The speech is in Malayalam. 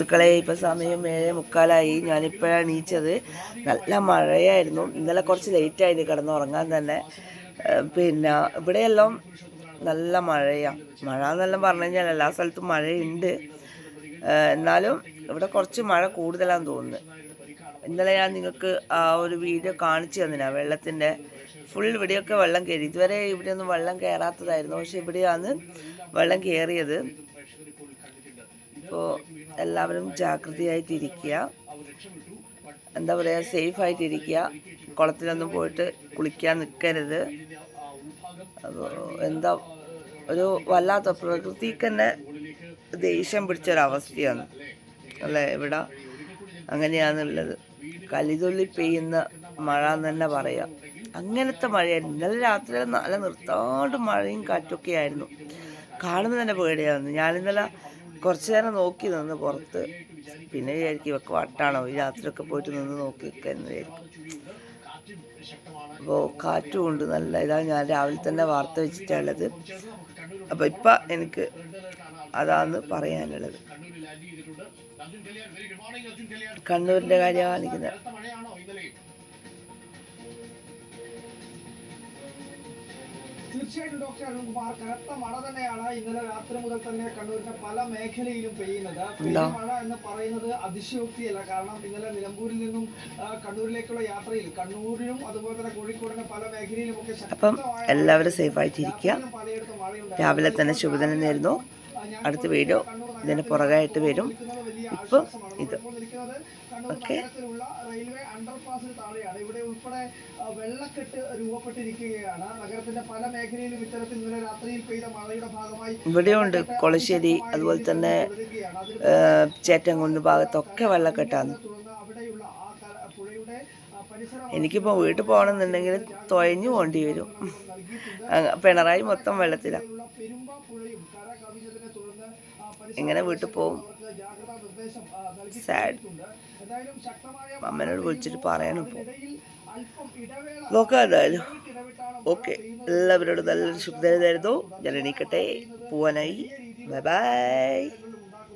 സുഹൃത്തുക്കളെ ഇപ്പം സമയം ഏഴ് മുക്കാലായി. ഞാനിപ്പോഴാണ് എണീച്ചത്. നല്ല മഴയായിരുന്നു. ഇന്നലെ കുറച്ച് ലേറ്റായിരുന്നു കിടന്നുറങ്ങാൻ തന്നെ. പിന്നെ ഇവിടെയെല്ലാം നല്ല മഴയാണ് മഴ എന്നെല്ലാം പറഞ്ഞു കഴിഞ്ഞാൽ എല്ലാ സ്ഥലത്തും മഴയുണ്ട്. എന്നാലും ഇവിടെ കുറച്ച് മഴ കൂടുതലാണെന്ന് തോന്നുന്നു. ഇന്നലെ ഞാൻ നിങ്ങൾക്ക് ആ ഒരു വീഡിയോ കാണിച്ചു തന്നിനാ വെള്ളത്തിന്റെ ഫുൾ ഇവിടെയൊക്കെ വെള്ളം കയറി. ഇതുവരെ ഇവിടെയൊന്നും വെള്ളം കയറാത്തതായിരുന്നു. പക്ഷെ ഇവിടെയാണ് വെള്ളം കയറിയത്. ഇപ്പോൾ എല്ലാവരും ജാഗ്രതയായിട്ടിരിക്കുക. എന്താ പറയുക സേഫായിട്ടിരിക്കുക. കുളത്തിലൊന്നും പോയിട്ട് കുളിക്കാൻ നിൽക്കരുത്. അപ്പോൾ എന്താ ഒരു വല്ലാത്ത പ്രകൃതിക്ക് തന്നെ ദേഷ്യം പിടിച്ചൊരവസ്ഥയാണ്. അല്ലേ ഇവിടെ അങ്ങനെയാണുള്ളത്. കലിതുള്ളി പെയ്യുന്ന മഴ എന്ന് തന്നെ പറയാം. അങ്ങനത്തെ മഴയായിരുന്നു. ഇന്നലെ രാത്രി നല്ല നിർത്താണ്ട് മഴയും കാറ്റൊക്കെ ആയിരുന്നു. കാണുന്നത് തന്നെ പേടിയായിരുന്നു ഞാനിന്നലെ കുറച്ച് നേരം നോക്കി നിന്ന് പുറത്ത്. പിന്നെ വിചാരിക്കും ഇവക്ക് വട്ടാണോ? ഈ രാത്രിയൊക്കെ പോയിട്ട് നിന്ന് നോക്കി എന്ന് വിചാരിക്കും. അപ്പോൾ കാറ്റും ഉണ്ട് നല്ല ഇതാണ് ഞാൻ രാവിലെ തന്നെ വാർത്ത വെച്ചിട്ടുള്ളത് അപ്പോൾ ഇപ്പം എനിക്ക് അതാണ് പറയാനുള്ളത്. കണ്ണൂരിന്റെ കാര്യമാണ് കാണിക്കുന്നത്. തീർച്ചയായിട്ടും ഡോക്ടർ അരുൺകുമാർ കനത്ത മഴ തന്നെയാണ് ഇന്നലെ രാത്രി മുതൽ തന്നെ കണ്ണൂരിന്റെ പല മേഖലയിലും പെയ്യുന്നത്. പെയ്യ മഴ എന്ന് പറയുന്നത് അതിശയോക്തിയല്ല. കാരണം ഇന്നലെ നിലമ്പൂരിൽ നിന്നും കണ്ണൂരിലേക്കുള്ള യാത്രയിൽ കണ്ണൂരിലും അതുപോലെ തന്നെ കോഴിക്കോടിന്റെ പല മേഖലയിലും ഒക്കെ അപ്പം എല്ലാവരും സേഫായിട്ടിരിക്കുക ആയിട്ടിരിക്കുക. രാവിലെ തന്നെ ശുഭദിനം നേരുന്നു. അടുത്ത വീഡിയോ ഇതിന് പുറകായിട്ട് വരും. ഇപ്പം ഇത് ഇപ്പോൾ കണ്ണൂർ ഓക്കെ റെയിൽവേ അണ്ടർപാസിന് താഴെയാണ്. ഇവിടെ ഉൾപ്പെടെ വെള്ളക്കെട്ട് രൂപപ്പെട്ടിരിക്കുകയാണ്. നഗരത്തിന്റെ പല മേഖലയിലും ഇത്തരത്തിൽ ഇന്നലെ രാത്രിയിൽ പെയ്ത മഴയുടെ ഭാഗമായി ഇവിടെയുണ്ട് കൊളശ്ശേരി അതുപോലെ തന്നെ ചേറ്റംകുന്ന് ഭാഗത്തൊക്കെ വെള്ളക്കെട്ടാണ്. എനിക്കിപ്പോൾ വീട്ടിൽ പോകണമെന്നുണ്ടെങ്കിൽ തുഴഞ്ഞു പോകേണ്ടി വരും. പിണറായി മൊത്തം വെള്ളത്തിലാണ് എങ്ങനെ വീട്ടിൽ പോവും? സാഡ് അമ്മനോട് വിളിച്ചിട്ട് പറയണം ഇപ്പോൾ നോക്കാം എന്തായാലും. ഓക്കെ. എല്ലാവരോടും നല്ലൊരു ശുഭദിനം തരുന്നു ഞാൻ എണീക്കട്ടെ. പോവാനായി. Bye bye